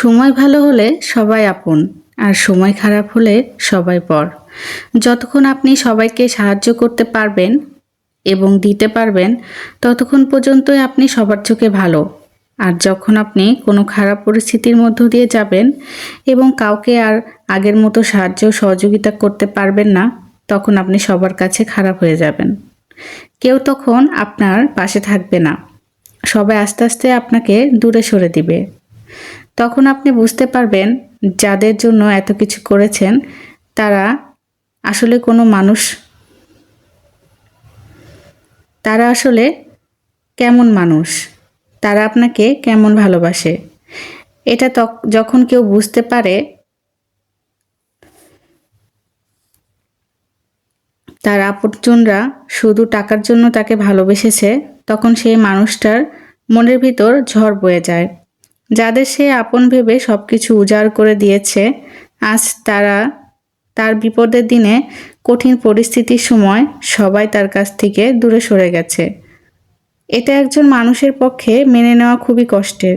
সময় ভালো হলে সবাই আপন, আর সময় খারাপ হলে সবাই পর। যতক্ষণ আপনি সবাইকে সাহায্য করতে পারবেন এবং দিতে পারবেন, ততক্ষণ পর্যন্তই আপনি সবার চোখে ভালো। আর যখন আপনি কোনো খারাপ পরিস্থিতির মধ্য দিয়ে যাবেন এবং কাউকে আর আগের মতো সাহায্য সহযোগিতা করতে পারবেন না, তখন আপনি সবার কাছে খারাপ হয়ে যাবেন। কেউ তখন আপনার পাশে থাকবে না। সবাই আস্তে আস্তে আপনাকে দূরে সরে দিবে। তখন আপনি বুঝতে পারবেন যাদের জন্য এত কিছু করেছেন, তারা আসলে কোনো মানুষ। তারা আসলে কেমন মানুষ? তারা আপনাকে কেমন ভালোবাসে? এটা যখন কেউ বুঝতে পারে, তার আপনজনরা শুধু টাকার জন্য তাকে ভালোবেসেছে, তখন সেই মানুষটার মনের ভিতর ঝড় বয়ে যায়। যাদের সে আপন ভেবে সব কিছু উজাড় করে দিয়েছে, আজ তারা তার বিপদের দিনে কঠিন পরিস্থিতির সময় সবাই তার কাছ থেকে দূরে সরে গেছে। এটা একজন মানুষের পক্ষে মেনে নেওয়া খুবই কষ্টের।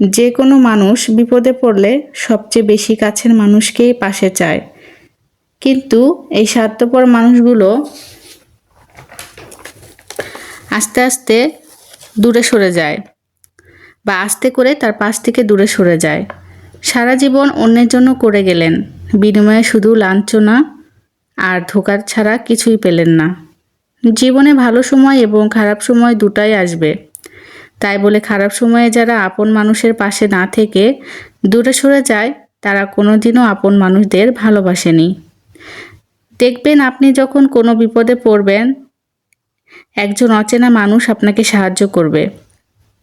যে কোনো মানুষ বিপদে পড়লে সবচেয়ে বেশি কাছের মানুষকেই পাশে চায়। কিন্তু এই স্বার্থপর মানুষগুলো আস্তে আস্তে দূরে সরে যায়। বা আস্তে করে তার পাশ থেকে দূরে সরে যায়। সারা জীবন অন্যের জন্য করে গেলেন। বিনিময়ে শুধু লাঞ্ছনা আর ধোকার ছাড়া কিছুই পেলেন না। জীবনে ভালো সময় এবং খারাপ সময় দুটাই আসবে। তাই বলে খারাপ সময়ে যারা আপন মানুষের পাশে না থেকে দূরে সরে যায়, তারা কোনোদিনও আপন মানুষদের ভালোবাসেনি। দেখবেন আপনি যখন কোনো বিপদে পড়বেন, একজন অচেনা মানুষ আপনাকে সাহায্য করবে।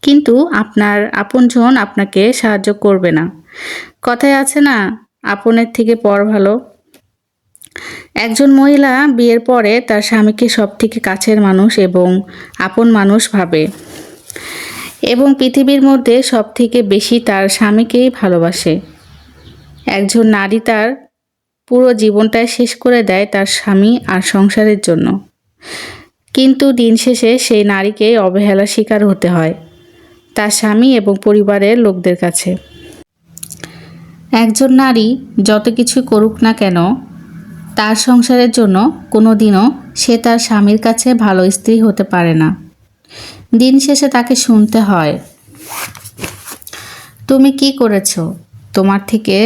কিন্তু আপনার আপনজন আপনাকে সাহায্য করবে না। কথায় আছে না, আপনের থেকে পর ভালো। একজন মহিলা বিয়ের পরে তার স্বামীকে সব থেকে কাছের মানুষ এবং আপন মানুষ ভাবে। এবং পৃথিবীর মধ্যে সব থেকে বেশি তার স্বামীকেই ভালোবাসে। একজন নারী তার পুরো জীবনটাই শেষ করে দেয় তার স্বামী আর সংসারের জন্য। কিন্তু দিন শেষে সেই নারীকে অবহেলা শিকার হতে হয়। তার স্বামী এবং পরিবারের লোকদের কাছে। একজন নারী যত কিছু করুক না কেন, তার সংসারের জন্য কোনো দিনও সে তার স্বামীর কাছে ভালো স্ত্রী হতে পারে না। দিন শেষে তাকে শুনতে হয়, তুমি কি করেছ? তোমার থেকে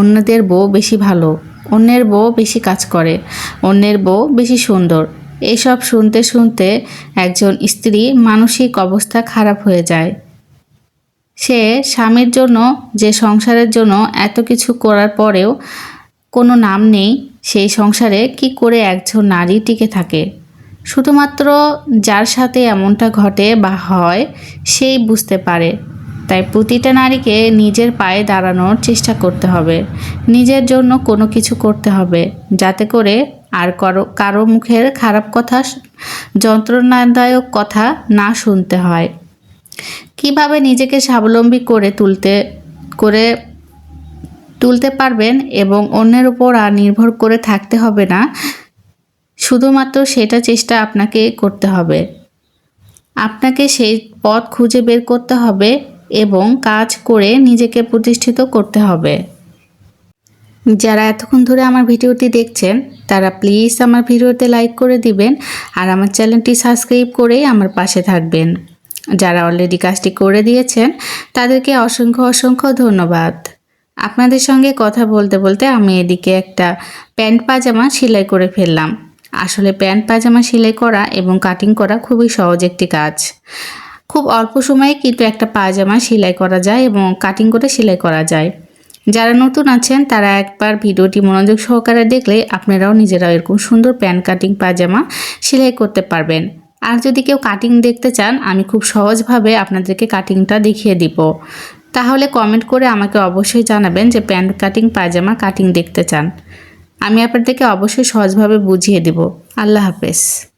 অন্যদের বউ বেশি ভালো, অন্যের বউ বেশি কাজ করে, অন্যের বউ বেশি সুন্দর এসব শুনতে শুনতে একজন স্ত্রী মানসিক অবস্থা খারাপ হয়ে যায়। সে স্বামীর জন্য, যে সংসারের জন্য এত কিছু করার পরেও কোনো নাম নেই, সেই সংসারে কি করে একজন নারী টিকে থাকে? শুধুমাত্র যার সাথে এমনটা ঘটে বা হয়, সেই বুঝতে পারে। তাই প্রতিটা নারীকে নিজের পায়ে দাঁড়ানোর চেষ্টা করতে হবে। নিজের জন্য কোনো কিছু করতে হবে, যাতে করে আর কারও কারও মুখের খারাপ কথা, যন্ত্রণাদায়ক কথা না শুনতে হয়। কীভাবে নিজেকে স্বাবলম্বী করে তুলতে করে তুলতে পারবেন এবং অন্যের উপর আর নির্ভর করে থাকতে হবে না, শুধুমাত্র সেটা চেষ্টা আপনাকে করতে হবে। আপনাকে সেই পথ খুঁজে বের করতে হবে এবং কাজ করে নিজেকে প্রতিষ্ঠিত করতে হবে। যারা এতক্ষণ ধরে আমার ভিডিওটি দেখছেন, তারা প্লিজ আমার ভিডিওতে লাইক করে দিবেন আর আমার চ্যানেলটি সাবস্ক্রাইব করেই আমার পাশে থাকবেন। যারা অলরেডি কাজটি করে দিয়েছেন, তাদেরকে অসংখ্য অসংখ্য ধন্যবাদ। আপনাদের সঙ্গে কথা বলতে বলতে আমি এদিকে একটা প্যান্ট পাজামা সেলাই করে ফেললাম। আসলে প্যান্ট পাজামা সেলাই করা এবং কাটিং করা খুবই সহজ একটি কাজ। খুব অল্প সময়ে কিন্তু একটা পাজামা সেলাই করা যায় এবং কাটিং করে সেলাই করা যায়। যারা নতুন আছেন, তারা একবার ভিডিওটি মনোযোগ সহকারে দেখলে আপনারাও নিজেরাও এরকম সুন্দর প্যান্ট কাটিং পাজামা সেলাই করতে পারবেন। আর যদি কেউ কাটিং দেখতে চান, আমি খুব সহজভাবে আপনাদেরকে কাটিংটা দেখিয়ে দিব। তাহলে কমেন্ট করে আমাকে অবশ্যই জানাবেন যে প্যান্ট কাটিং পাজামা কাটিং দেখতে চান। আমি আপনাদেরকে অবশ্যই সহজভাবে বুঝিয়ে দেব। আল্লাহ হাফেজ।